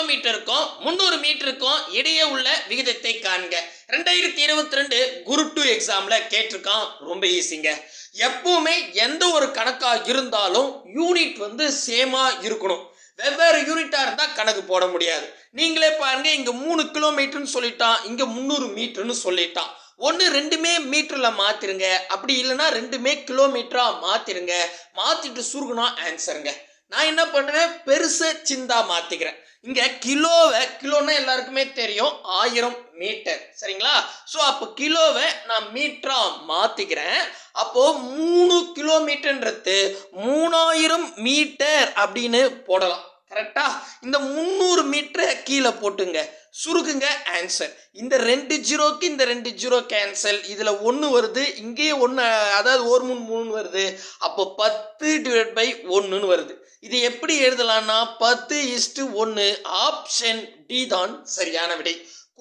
கிலோமீட்டருக்கும் முந்நூறு மீட்டருக்கும் இடையே உள்ள விகிதத்தை காண்க. ரெண்டாயிரத்தி இருபத்தி ரெண்டு குரு டூ எக்ஸாம்ல கேட்டிருக்கான். ரொம்ப ஈஸிங்க எப்பவுமே எந்த ஒரு கணக்கா இருந்தாலும் யூனிட் வந்து சேமா இருக்கணும். வெவ்வேறு யூனிட்டா இருந்தா கணக்கு போட முடியாது. நீங்களே பாருங்க இங்க மூணு கிலோமீட்டர்னு சொல்லிட்டான் இங்க முந்நூறு மீட்டர்னு சொல்லிட்டான். ஒன்று ரெண்டுமே மீட்டரில் மாற்றிருங்க அப்படி இல்லைன்னா ரெண்டுமே கிலோமீட்டராக மாற்றிருங்க மாற்றிட்டு சுருகுனா ஆன்சருங்க நான் என்ன பண்ணுவேன்? பெருசை சிந்தா மாற்றிக்கிறேன் இங்கே கிலோவை கிலோன்னா எல்லாருக்குமே தெரியும். ஆயிரம் மீட்டர். சரிங்களா? ஸோ அப்போ கிலோவை நான் மீட்டரா மாற்றிக்கிறேன் அப்போ மூணு கிலோமீட்டர்ன்றது மூணாயிரம் மீட்டர் அப்படின்னு போடலாம். கரெக்டா? இந்த முந்நூறு மீட்டரை கீழே போட்டுங்க. சுருக்குங்க ஆன்சர் இந்த ரெண்டு ஜீரோக்கு இந்த ரெண்டு ஜீரோ கேன்சல் இதில் ஒன்று வருது இங்கேயே ஒன்று அதாவது ஒரு மூணு மூணு வருது. அப்போ பத்து டிவைட் பை ஒன்றுன்னு வருது. இது எப்படி எழுதலாம்னா பத்து இஸ்டு ஒன்று ஆப்ஷன் டி தான் சரியான விடை.